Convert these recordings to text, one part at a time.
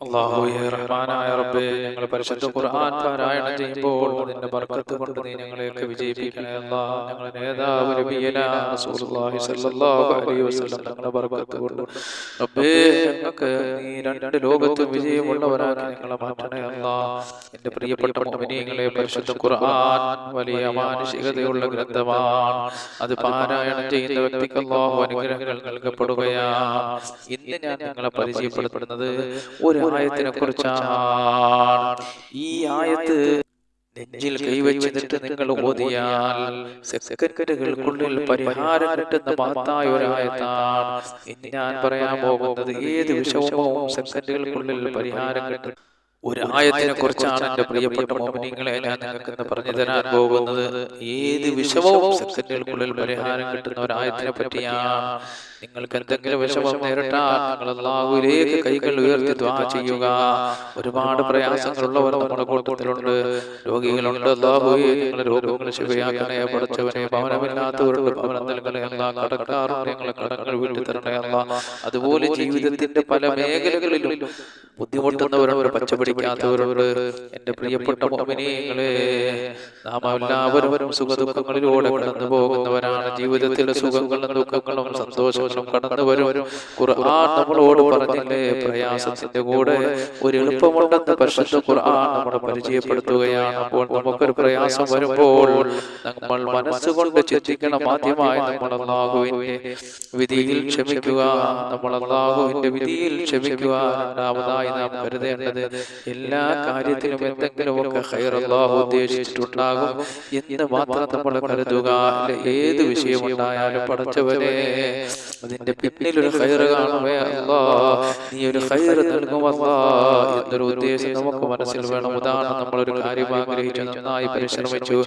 അള്ളാഹുയെ റഹ്മാനായ റബ്ബേ ഞങ്ങൾ പരിശുദ്ധ ഖുർആൻ പാരായണം ചെയ്യുമ്പോൾ ബർക്കത്ത് കൊണ്ട് നീ ഞങ്ങളെയൊക്കെ വിജയിപ്പിക്കണേ അല്ലാ ഞങ്ങളുടെ നേതാവ് നബിയന റസൂലുള്ളാഹി സ്വല്ലല്ലാഹു അലൈഹി വസല്ലം ബർക്കത്ത് കൊണ്ട്. റബ്ബേ ഞങ്ങൾക്ക് നീ രണ്ട് ലോകത്തും വിജയമുള്ളവരാക്കി ഞങ്ങളെ മാറ്റണേ അല്ലാഹ്. പ്രിയപ്പെട്ട മുഅ്മിനീങ്ങളെ പരിശുദ്ധ ഖുർആൻ വലിയ മാനുഷികതയുള്ള ഗ്രന്ഥമാണ്. അത് പാരായണം ചെയ്യുന്ന വ്യക്തിക്ക് അല്ലാഹു അനുഗ്രഹങ്ങൾ നൽകപ്പെടുകയാണ്. ഇന്ന് ഞാൻ നിങ്ങളെ പരിചയപ്പെടുത്തുന്നത് ഒരു ആയത്തിനെ കുറിച്ചാണ് ഈ ആയത്ത് നെഞ്ചിൽ കൈവച്ചിട്ട് നിങ്ങൾ ഓതിയാൽ സെക്കൻഡുകൾക്കുള്ളിൽ പരിഹാരം കിട്ടുന്ന മഹത്തായ ഒരായത്താണ് ഇനി ഞാൻ പറയാൻ പോകുന്നത് ഏത് വിഷമവും സെക്കൻഡുകൾക്കുള്ളിൽ പരിഹാരം കിട്ടും. ഒരു ആയത്തിനെ കുറിച്ചാണ് എന്റെ പ്രിയപ്പെട്ട മോമിനിങ്ങളെ ഞാൻ നിങ്ങൾക്ക് പറഞ്ഞു തരാൻ പോകുന്നത്. ഏത് വിഷമവും സെക്കൻഡുകൾക്കുള്ളിൽ പരിഹാരം കിട്ടുന്ന ഒരു ആയത്തിനെ പറ്റിയാണ്. നിങ്ങൾക്ക് എന്തെങ്കിലും വിഷമം നേരിട്ടാൽ നിങ്ങൾ അള്ളാഹുവിലേക്ക് കൈകൾ ഉയർത്തി ദ്വാ ചെയ്യുക. ഒരുപാട് പ്രയാസങ്ങളുള്ളവർ നമ്മുടെ കൂട്ടത്തിലുണ്ട്. രോഗികളുണ്ട്. അള്ളാഹുയെ നിങ്ങളുടെ രോഗങ്ങൾ ശിവയാക്കണേ പഠിച്ചവനെ ഭവനമില്ലാത്തവരുണ്ട് ഭവനം നൽകണേ അല്ല കടക്കാറുണ്ട് ഞങ്ങളെ കടങ്ങൾ വീട്ടിൽ തരണേ അല്ല അതുപോലെ ജീവിതത്തിന്റെ പല മേഖലകളിലും ബുദ്ധിമുട്ടുന്നവരുണ്ട് പച്ചപിടിക്കാത്തവരുണ്ട്. എന്റെ പ്രിയപ്പെട്ട മോമിനിയങ്ങളെ നാം എല്ലാവരും സുഖ ദുഃഖങ്ങളിലൂടെ കടന്നു പോകുന്നവരാണ് ജീവിതത്തിലെ സുഖങ്ങളും ദുഃഖങ്ങളും സന്തോഷങ്ങളും കടന്നു വരും ഖുർആൻ നമ്മളോട് പറഞ്ഞില്ലേ പ്രയാസത്തിന്റെ കൂടെ ഒരു എളുപ്പമുണ്ടെന്ന് പരിശുദ്ധ ഖുർആൻ നമ്മളെ പരിചയപ്പെടുത്തുകയാണ്. അപ്പോൾ നമുക്കൊരു പ്രയാസം വരുമ്പോൾ നമ്മൾ മനസ്സുകൊണ്ട് ചിന്തിക്കണം ആദ്യമായി നമ്മൾ അള്ളാഹുവിന്റെ വിധിയിൽ ക്ഷമിക്കുക നമ്മൾ അള്ളാഹുവിന്റെ വിധിയിൽ ക്ഷമിക്കുക. രണ്ടാമതായി നാം കരുതേണ്ടത് എല്ലാ കാര്യത്തിലും എന്തെങ്കിലുമൊക്കെ ഹൈർ അള്ളാഹു ഉദ്ദേശിച്ചിട്ടുണ്ടാകും എന്ന് മാത്രം നമ്മൾ കരുതുക. ഏത് വിഷയമുണ്ടായാലും പടച്ചവനെ അതിന്റെ പിന്നിൽ ഒരു ഹൈർ കാണുമേ അല്ലാ. നീ ഒരു ഹൈർ നൽകുമല്ലാ. എന്നൊരു ഉദ്ദേശം നമുക്ക് മനസ്സിൽ വേണം. ഉദാഹരണം നമ്മളൊരു കാര്യം ആഗ്രഹിച്ചു നന്നായി പരിശ്രമിച്ചു.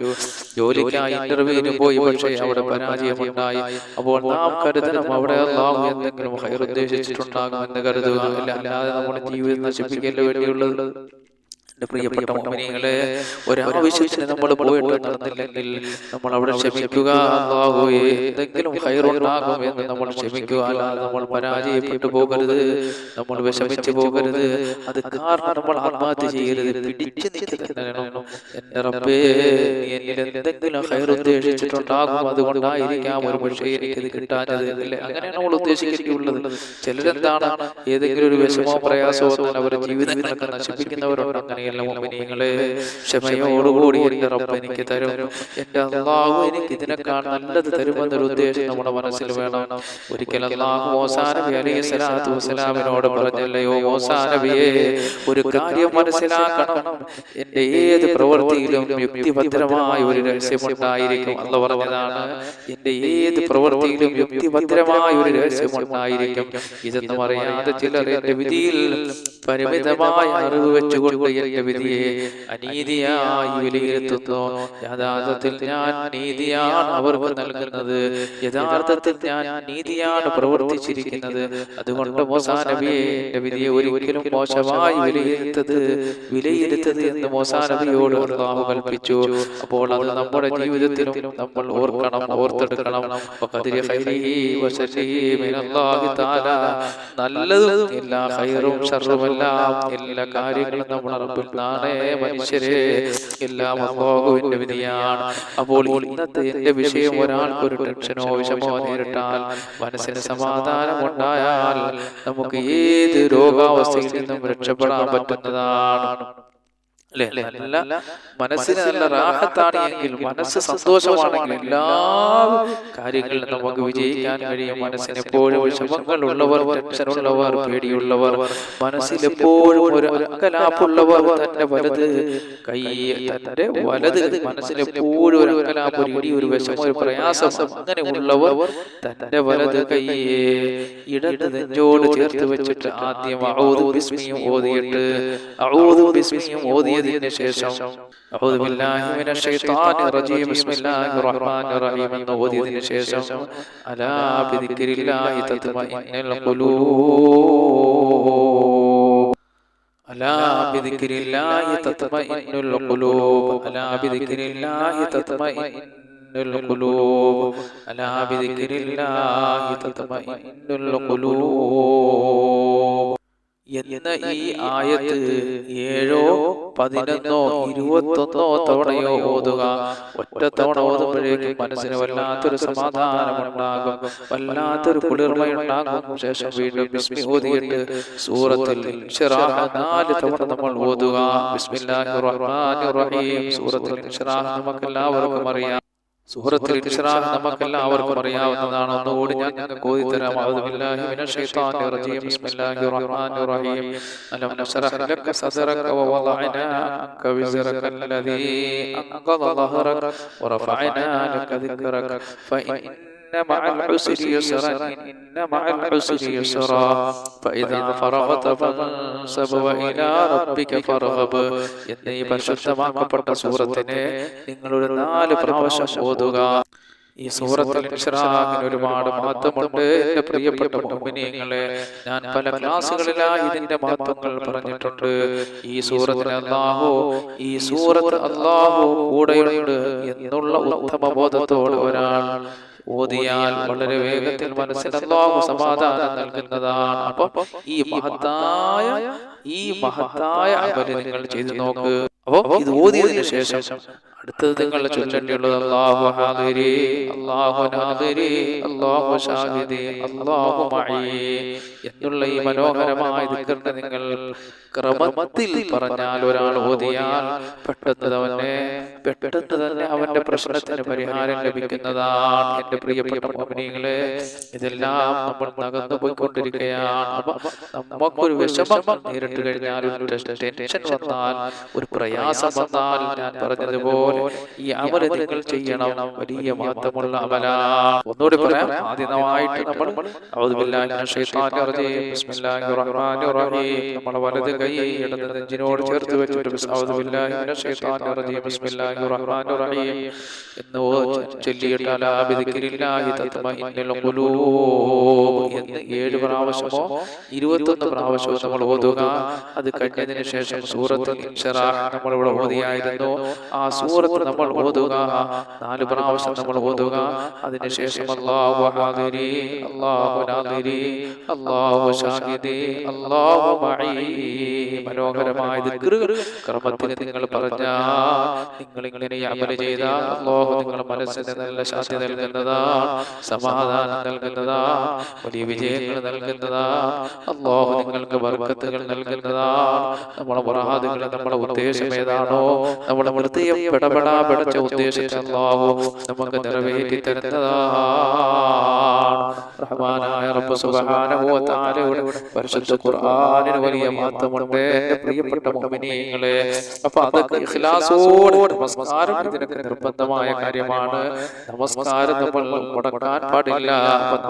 ജോലിക്കായി ഇന്റർവ്യൂവിന് പോയി. പക്ഷേ അവിടെ പരാജയമുണ്ടായി അപ്പോൾ നാം കരുതണം അവിടെ അല്ലാഹു എന്തെങ്കിലും ഹൈർ ഉദ്ദേശിച്ചിട്ടുണ്ടാകുമെന്ന് കരുതുക അല്ല അല്ലാതെ നമ്മുടെ ജീവിതം നശിപ്പിക്കേണ്ട വേണ്ടിയുള്ളത്? എന്റെ പ്രിയപ്പെട്ട മോമിനികളെ ഒരാവശ്യത്തിന് നമ്മൾ പോയിട്ട് നടന്നില്ലെങ്കിൽ നമ്മൾ അവിടെ ക്ഷമിക്കുക എന്തെങ്കിലും ഹൈറുണ്ടാകും എന്ന് നമ്മൾ ക്ഷമിക്കുക അല്ലാതെ നമ്മൾ പരാജയപ്പെട്ടു പോകരുത്. നമ്മൾ വിഷമിച്ചു പോകരുത്. അത് കാരണം നമ്മൾ ആത്മഹത്യ ചെയ്യരുത്. പിടിച്ചു നിൽക്കുന്നു എന്റെ റബ്ബേ എന്നിൽ എന്തെങ്കിലും ഹൈർ ഉദ്ദേശിച്ചിട്ടുണ്ടാകും അതുകൊണ്ടായിരിക്കാം ഒരു പക്ഷേ എനിക്കത് കിട്ടാനത് അല്ലേ? അങ്ങനെയാണ് നമ്മൾ ഉദ്ദേശിച്ചിട്ടുള്ളത്. ചിലരെന്താണ് ഏതെങ്കിലും ഒരു വിഷമോ പ്രയാസമോ അവർ അവരുടെ ജീവിതങ്ങളൊക്കെ നശിപ്പിക്കുന്നവരുണ്ട് അങ്ങനെയല്ല മോമിനികളെ ക്ഷമയോടുകൂടി എന്റെ റബ്ബ് എനിക്ക് തരും. എന്റെ അള്ളാഹു എനിക്ക് ഇതിനേക്കാൾ നല്ലത് തരുമെന്നൊരു ഉദ്ദേശം നമ്മുടെ മനസ്സിൽ വേണം. ഒരിക്കൽ അള്ളാഹു മോസാ നബി അലൈഹി സ്വലാത്തു വസ്സലാമിനോട് പറഞ്ഞല്ലയോ മോസാ നബിയെ ഒരു കാര്യം മനസ്സിലാക്കണം. എന്റെ ഏത് പ്രവൃത്തിയിലും യുക്തിഭദ്രമായ ഒരു രഹസ്യമുണ്ടായിരിക്കും. അല്ല പറഞ്ഞതാണ് എന്റെ ഏത് പ്രവൃത്തിയിലും യുക്തിഭദ്രമായ ഒരു രഹസ്യമുണ്ടായിരിക്കും. ഇതെന്ന് പറയാതെ ചിലർ എന്റെ വിധിയിൽ പരിമിതമായ അറിവ് വെച്ചുകൊണ്ട് എന്റെ വിധിയെ അനീതിയായി വിലയിരുത്തുന്നു യഥാർത്ഥത്തിൽ ഞാൻ നീതിയാണ് അവർക്ക് നൽകുന്നത്. യഥാർത്ഥത്തിൽ ഞാൻ നീതിയാണ് പ്രവർത്തിച്ചിരിക്കുന്നത്. അതുകൊണ്ട് മോസാ നബിയെ എന്റെ വിധിയെ ഒരിക്കലും മോശമായി വിലയിരുത്തത് വിലയിരുത്തത് എന്ന് മോസാ നബിയോട് അള്ളാഹു കൽപ്പിച്ചു. അപ്പോൾ അത് നമ്മുടെ ജീവിതത്തിലും നമ്മൾ ഓർക്കണം ഓർത്തെടുക്കണം. നല്ലതും എല്ലാ ഖൈറും ഷർറുമെല്ലാം എല്ലാ കാര്യങ്ങളും നമ്മൾ റബ്ബിൽ നാണേ മനുഷ്യരെ എല്ലാം അള്ളാഹുവിന്റെ വിധിയാണ്. അപ്പോൾ ഇന്നത്തെ എന്റെ വിഷയം ഒരാൾക്ക് ഒരു ടെൻഷനോ വിഷമോ നേരിട്ടാൽ മനസ്സിന് സമാധാനം ഉണ്ടായാൽ നമുക്ക് ഏത് രോഗാവസ്ഥയിൽ നിന്നും രക്ഷപ്പെടാൻ പറ്റുന്നതാണ്. അല്ലെ? നല്ല മനസ്സിന് നല്ല റാഹത്താണ് എങ്കിൽ മനസ്സ് സന്തോഷമാണെങ്കിൽ എല്ലാ കാര്യങ്ങളിലും നമുക്ക് വിജയിക്കാൻ കഴിയും. മനസ്സിന് എപ്പോഴും വിഷമങ്ങൾ ഉള്ളവർ ടെൻഷൻ ഉള്ളവർ പേടിയുള്ളവർ മനസ്സിൽ എപ്പോഴും ഒരു അങ്കലാപ്പുള്ളവർ തന്റെ വലത് കൈ തന്റെ വലത് മനസ്സിൽ എപ്പോഴും ഒരു അങ്കലാപ്പ് ഒരു ഇടി ഒരു വിഷമം ഒരു പ്രയാസം അങ്ങനെ ഉള്ളവർ തന്റെ വലത് കൈയെ ഇടത് നെഞ്ചോട് ചേർത്ത് വെച്ചിട്ട് ആദ്യം ഔദു ബിസ്മിയും ഓതിയിട്ട് ഔദു ബിസ്മിയും ഓതിയതിനു ശേഷം أعوذ بالله من الشيطان الرجيم بسم الله الرحمن الرحيم എന്ന് ഓതിയതിനു ശേഷം അലാ بذكر الله تطمئن القلوب ألا بذكر الله تطمئن القلوب ألا بذكر الله تطمئن القلوب ألا بذكر الله تطمئن القلوب എന്ന ഈ ആയത്ത് ഏഴോ പതിനൊന്നോ ഇരുപത്തൊന്നോ തവണയോ ഓതുക. ഒറ്റ തവണ ഓതുമ്പോഴേക്കും മനസ്സിന് വല്ലാത്തൊരു സമാധാനമുണ്ടാകും. വല്ലാത്തൊരു കുളിർമയുണ്ടാകും. ശേഷം വീണ്ടും ബിസ്മി ഓതിയിട്ട് സൂറത്തിൽ നാല് തവണ നമ്മൾ ഓതുക. ബിസ്മില്ലാഹിർ റഹ്മാനിർ റഹീം. സൂറത്തിൽ നമുക്ക് എല്ലാവർക്കും അറിയാം. സൂറത്തിൽ ഇൻഷിറാഹ് നമുക്കെല്ലാവർക്കും അറിയാവുന്നതാണ് ഒന്നുകൂടി ഞാൻ നിങ്ങൾക്ക് തരാം. അഊദുബില്ലാഹി മിനശ് ശൈത്വാനിർ റജീം. ബിസ്മില്ലാഹിർ റഹ്മാനിർ റഹീം. അലം നശ്റഹ് ലക സദറക വവളഅനാ അൻക വിസ്റക അല്ലദീ അൻഖദ വറഫഅനാ ലക ദിക്റക ഫഇൻ مع العسر يسرا إن مع العسر يسرا فإذا فرغت فانصب وإلى ربك فارغب എന്നീ പരിശുദ്ധമാക്കപ്പെട്ട സൂറത്തിനെ നിങ്ങളൊരു നാല് പ്രാവശ്യം ഓതുക ഈ സൂറത്തിൽ ഇൻഷിറാഹിന് ഒരുപാട് മഹത്വമുണ്ട് എന്റെ പ്രിയപ്പെട്ട മുഅ്മിനീങ്ങളെ ഞാൻ പല ക്ലാസ്സുകളിലായി ഇതിന്റെ മഹത്വങ്ങൾ പറഞ്ഞിട്ടുണ്ട് ഈ സൂറത്തിന് അല്ലാഹു ഈ സൂറത്ത് അല്ലാഹു കൂടെയുണ്ട് എന്നുള്ള ഉത്തമ ബോധത്തോടെ ഒരാൾ ഓതിയാൽ വളരെ വേഗത്തിൽ മനസ്സിന് അല്ലാഹു സമാധാനം നൽകുന്നതാണ്. അപ്പൊ ഈ മഹത്തായ ഈ മഹത്തായ അമൽ നിങ്ങൾ ചെയ്തു നോക്ക്. അപ്പൊ ഇത് ഓതിയതിനു ശേഷം അടുത്തത് നിങ്ങൾ ചൊല്ലേണ്ടിയുള്ളത് അല്ലാഹു ഹാദിരി അല്ലാഹു നാദിരി അല്ലാഹു ഷാഹിദി. അള്ളാഹു മഈ എന്നുള്ള ഈ മനോഹരമായ ദിക്റിനെ നിങ്ങൾ ക്രമത്തിൽ പറഞ്ഞാൽ ഒരാൾ ഓതിയാൽ പെട്ടെന്ന് അവനെ പെട്ടെന്ന് തന്നെ അവന്റെ പ്രശ്നത്തിന് പരിഹാരം ലഭിക്കുന്നതാണ് എന്റെ പ്രിയപ്പെട്ട മോഹിനികളെ ഇതെല്ലാം നമ്മൾ നകന്നു പോയിക്കൊണ്ടിരിക്കുകയാണ്. നമുക്കൊരു വിഷമം നേരിട്ട് കഴിഞ്ഞാൽ ഒരു ടെൻഷൻ വന്നാൽ ഒരു പ്രയാസം വന്നാൽ ഞാൻ പറഞ്ഞതുപോലെ ഈ അമൽ നിങ്ങൾ ചെയ്യണം. വലിയ മാറ്റമുള്ള അമല ഒന്നുകൂടി പറയാം. ആദ്യമായിട്ട് നമ്മൾ വലത് കൈ ഇടത് നെഞ്ചിനോട് ചേർത്ത് വെച്ചിട്ട് ഏഴ് പ്രാവശ്യമോ ഇരുപത്തൊന്ന് പ്രാവശ്യമോ നമ്മൾ ഓതുക. അത് കഴിഞ്ഞതിന് ശേഷം സൂറത്ത് ഇൻഷിറാഹ് നമ്മൾ ഇവിടെ ഓതിയായിരുന്നു. ആ സൂറത്ത് നമ്മൾ ഓതുക നാല് പ്രാവശ്യം നമ്മൾ ഓതുക അതിനുശേഷം അല്ലാഹു ഹാദിരി അല്ലാഹു നാദിരി അല്ലാഹു ഷാഹിദി അല്ലാഹു മഈ. മനോഹരമായ ദിക്ർ ക്രമത്തിൽ നിങ്ങൾ പറഞ്ഞ നിങ്ങൾ ഇങ്ങനെ അമൽ ചെയ്ത അല്ലാഹു നിങ്ങളുടെ മനസ്സിന് നല്ല ശാന്തി നൽകുന്നതാ സമാധാനം നൽകുന്നതാ വലിയ വിജയങ്ങൾ നൽകുന്നതാ അല്ലാഹു നിങ്ങൾക്ക് ബർക്കത്തുകൾ നൽകുന്നതാ നമ്മുടെ മുറാദുകൾ നമ്മുടെ ഉദ്ദേശം ഏതാണോ നമ്മുടെ ഹൃദയം പെടപെടാ പെടച്ച ഉദ്ദേശിച്ച അല്ലാഹു നമുക്ക് നിറവേറ്റി തരുന്നതാണ്. റബ്ബ് സുബ്ഹാനഹു വ തആലയുടെ പരിശുദ്ധ ഖുർആനിൽ വലിയ മഹത്വമുണ്ട്. പ്രിയപ്പെട്ട മുഅ്മിനീങ്ങളെ അപ്പോൾ അതൊക്കെ ഇഖ്ലാസോടെ നമസ്കാരം ഇതിനൊക്കെ നിർബന്ധമായ കാര്യമാണ്. നമസ്കാരം നമ്മൾ മുടക്കാൻ പാടില്ല.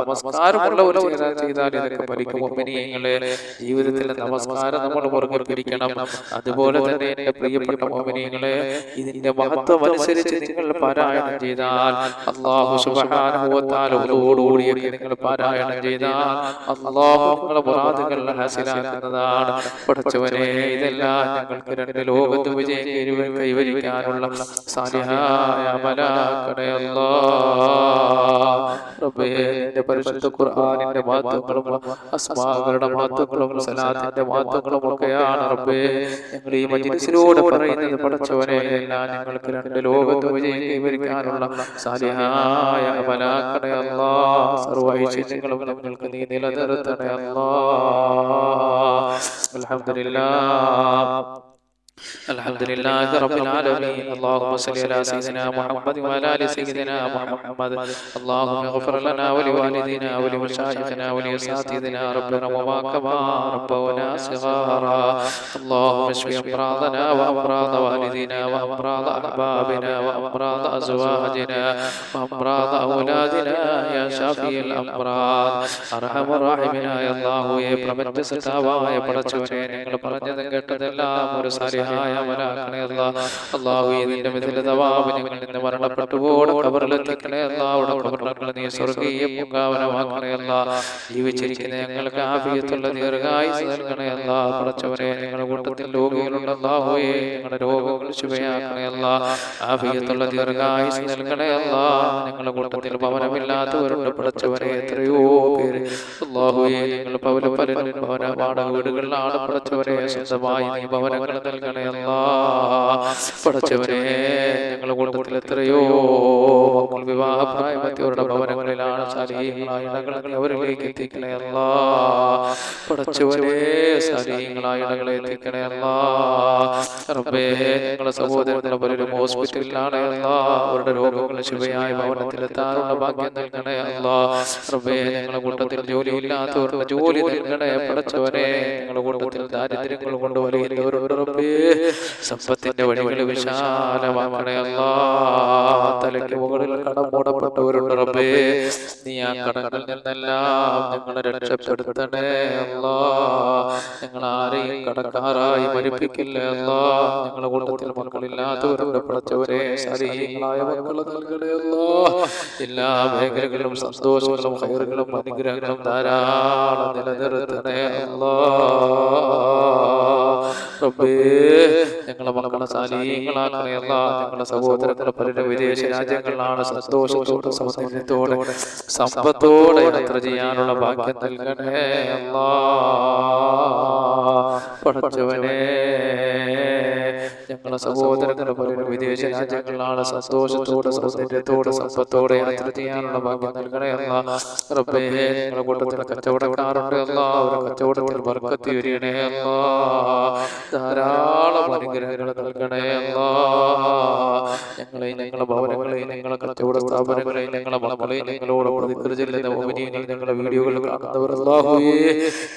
നമസ്കാരമുള്ള ഒരു ചെയ്താൽ ഇതൊക്കെ പഠിക്കും മുഅ്മിനീങ്ങളെ. ജീവിതത്തിൽ നമസ്കാരം നമ്മൾ മുറുകെ പിടിക്കണം അതുപോലെ തന്നെ എന്റെ പ്രിയപ്പെട്ട മുഅ്മിനീങ്ങളെ ഇതിന്റെ മഹത്വം അനുസരിച്ച് നിങ്ങൾ പാരായണം ചെയ്താൽ അള്ളാഹു ഓടോടിയൊക്കെ നിങ്ങൾ പാരായണം ചെയ്താൽ അള്ളാഹു നിങ്ങളുടെ മുറാദുകൾ ഹാസിലാക്കുന്നതാണ്. പഠിച്ചവനെ ഇതെല്ലാം ഞങ്ങൾക്ക് രണ്ട് ലോകത്ത് വിജയം കൈവരിക്കാനുള്ള സാലിഹായ നിന്റെ പരിശുദ്ധ ഖുർആനിന്റെ മഹത്വങ്ങളും അസ്മാകളുടെ മഹത്വങ്ങളും സലാത്തിന്റെ മഹത്വങ്ങളും ഒക്കെയാണ് റബ്ബേ. ഞങ്ങൾ ഈ മജ്ലിസിലൂടെ പറയുന്നത് പഠിച്ചവനെ എല്ലാം ഞങ്ങൾക്ക് രണ്ട് ലോകത്ത് വിജയം കൈവരിക്കാനുള്ള സാലിഹായ അമലാക്കണേ അല്ലാ നീ നിലനിർത്തണേ അൽഹംദുലില്ലാ. الحمد لله رب العالمين اللهم صل على سيدنا محمد وعلى ال سيدنا محمد اللهم اغفر لنا ولوالدينا ولمشايخنا ولاساتذتنا ربنا وما كما ربونا صغارا اللهم اشف امراضنا وامراض والدينا وامراض احبابنا وامراض ازواجنا وامراض اولادنا يا شافي الامراض ارحم الراحمين يا الله يا പ്രപഞ്ച സത്താവായ പടച്ചവനെ ഞങ്ങൾ പറഞ്ഞതും കേട്ടതെല്ലാം ഒരു സാലിഹ അല്ലാ അല്ലാഹുവേ നിന്റെ മിഥില തവാബ് ഞങ്ങൾ നിന്ന് മരണപ്പെട്ടു പോടെ കബറിലെത്തിക്കണേ അല്ലാ അവിടെ കബറിലങ്ങൾ നീ സ്വർഗീയ പൂങ്കാവനമാക്കണേ അല്ലാ ജീവിച്ചിരിക്കുന്ന ഞങ്ങൾക്ക് ആഫിയത്തുള്ള ദീർഘായുസ് നൽകണേ അല്ലാ പടച്ചവനെ ഞങ്ങളുടെ കൂട്ടത്തിൽ രോഗികളുണ്ട് അല്ലാഹുവേ ഞങ്ങളുടെ രോഗങ്ങൾ ശുഭയാക്കണേ അല്ലാ ആഫിയത്തുള്ള ദീർഘായുസ് നൽകണേ അല്ലാ ഞങ്ങളുടെ കൂട്ടത്തിൽ ഭവനമില്ലാത്തവരുണ്ട് പടച്ചവരെ എത്രയോ പേര് അല്ലാഹുവേ ഞങ്ങൾ പവല പലരും ഭവന വാടക വീടുകളിലാണ് പടച്ചവരെ സ്വന്തമായി ഭവനങ്ങൾ നൽകണേ അല്ലാ. പടച്ചവനെ ഞങ്ങളുടെ കൂട്ടത്തിൽ എത്രയോ മക്കൾ വിവാഹപ്രായമെത്തിയവരുടെ ഭവനങ്ങളിലാണ് ശാരീരികങ്ങളായ ഇടങ്ങൾ അവരിലേക്ക് എത്തിക്കണേ അല്ല. പഠിച്ചവരെ ശാരീരികങ്ങളായ ഇടങ്ങളെ എത്തിക്കണേ അല്ല. റബ്ബേ ഞങ്ങളുടെ സഹോദരങ്ങളെ പലരും ഹോസ്പിറ്റലിലാണ് അവരുടെ രോഗങ്ങൾ ശുഭയായ ഭവനത്തിലെത്താനുള്ള ഭാഗ്യം നൽകണേ അല്ല. റബ്ബേ ഞങ്ങളുടെ കൂട്ടത്തിൽ ജോലിയില്ലാത്തവരുടെ ജോലി നൽകണേ പഠിച്ചവരെ ഞങ്ങളുടെ കൂട്ടത്തിൽ ദാരിദ്ര്യങ്ങൾ കൊണ്ട് വലിയുന്നവരുണ്ട് റബ്ബേ. സമ്പത്തിന്റെ വഴികൾ വിശാലമാക്കണേ അല്ലാ. തലയ്ക്ക് മുകളിൽ കടം മൂടപ്പെട്ടവരുണ്ട് റബ്ബേ. നീ ആ കടങ്ങളിൽ നിന്നെല്ലാം ഞങ്ങളെ രക്ഷപ്പെടുത്തണേ അല്ലാ. ഞങ്ങൾ ആരെയും കടക്കാറായി മരിപ്പിക്കില്ല അല്ലാ. ഞങ്ങളുടെ കൂട്ടത്തിൽ മക്കളില്ലാത്തവരുടെ പഠിച്ചവരെ ശരീരങ്ങളായ മക്കളെ നൽകണേ എല്ലാ മേഖലകളിലും സന്തോഷങ്ങളും ഹൈറുകളും അനുഗ്രഹങ്ങളും ധാരാളം നിലനിർത്തണേ അല്ലാ. റബ്ബേ ഞങ്ങളെ മക്കളെ സാലീങ്ങളാക്കണേ അല്ലാ ഞങ്ങളുടെ സഹോദരങ്ങളെ പലരും വിദേശ രാജ്യങ്ങളിലാണ് സന്തോഷത്തോടെ സൗന്ദര്യത്തോടെ സമ്പത്തോടെ യാത്ര ചെയ്യാനുള്ള ഭാഗ്യം നൽകണേ അല്ലാ. പടച്ചവനെ ഞങ്ങളെ സഹോദരങ്ങളെ പലരും വിദേശ രാജ്യങ്ങളിലാണ് സന്തോഷത്തോടെ സൗന്ദര്യത്തോടെ സമ്പത്തോടെ യാത്ര ചെയ്യാനുള്ള ഭാഗ്യം നൽകണേ അല്ലാ. റബ്ബേ ഞങ്ങളുടെ കൂട്ടത്തിൽ കച്ചവടക്കാരുണ്ട് അല്ലാ. ഒരു കച്ചവടത്തിൽ വർക്കത്തി വരികണേ അല്ലാ. ധാരാളം അനുഗ്രഹങ്ങൾ നൽകണേ അല്ലാ. ഞങ്ങളെ ഞങ്ങളുടെ ഭവനങ്ങളെ ഞങ്ങളെ കച്ചവട സ്ഥാപനങ്ങളെ ഞങ്ങളെ മക്കളെ ഞങ്ങളോട് പ്രതികൃതി ചെല്ലുന്ന ഉപനീയങ്ങൾ ഞങ്ങളുടെ വീഡിയോകൾ കാണുന്നവർ അല്ലാഹുവേ.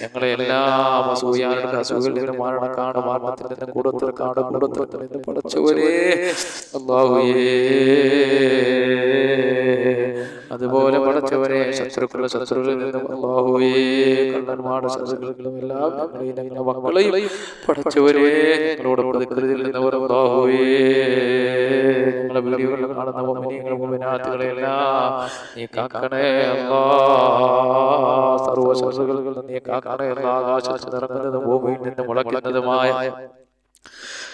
ഞങ്ങളെ എല്ലാം അസൂയാരുടെ അസുഖങ്ങളിൽ മരണം കാണും മരണത്തിൽ നിന്ന് കൂടത്തിൽ കാട് കൂടത്തിൽ നിന്ന് പടച്ചവരെ അല്ലാഹുവേ. അതുപോലെ പടച്ചവരെ ശത്രുക്കളുടെ ശത്രുക്കളിൽ നിന്നും അല്ലാഹുവേ കള്ളന്മാരുടെ ശത്രുക്കളും എല്ലാം ഞങ്ങളുടെ മക്കളെയും പടച്ചവരെ ഞങ്ങളോട് പ്രതികൃതിയിൽ നിന്നവർ അല്ലാഹുവേ ഞങ്ങളുടെ വീഡിയോകളിൽ കാണുന്ന മോമിനിയങ്ങളും മോമിനാത്തുകളെല്ലാം നീ കാക്കണേ അല്ലാ. സർവ ശത്രുക്കളിൽ നീ കാക്കണേ അല്ലാ. ആകാശത്ത് നിറങ്ങുന്നതും ഭൂമിയിൽ നിന്ന് മുളയ്ക്കുന്നതുമായ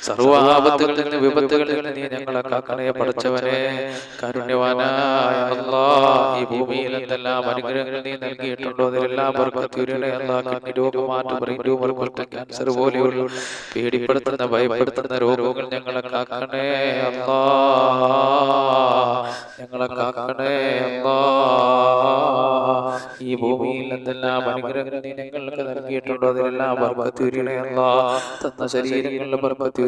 സർവ ആപത്തുകളിൽ നിന്ന് വിപത്തുകളിൽ നിന്ന് നീ ഞങ്ങളെ കാക്കണയെ പഠിച്ചവനെ കാരുണ്യവാനായ ഈ ഭൂമിയിൽ എന്തെല്ലാം അനുഗ്രഹങ്ങൾ നീ നൽകിയിട്ടുണ്ടോ? അതിലെല്ലാം ക്യാൻസർ പോലെയുള്ള പേടിപ്പെടുത്തുന്ന ഭയപ്പെടുത്തുന്ന രോഗങ്ങൾ ഞങ്ങളെ കാക്കണേ അല്ലാ ഞങ്ങളെ കാക്കണേ അല്ലാ ഈ ഭൂമിയിൽ എന്തെല്ലാം അനുഗ്രഹങ്ങൾ നീ ഞങ്ങൾക്ക് നൽകിയിട്ടുണ്ടോ? അതിലെല്ലാം ബർക്കത്തൂരിനെ അല്ലാ തന്ന ശരീരങ്ങളിൽ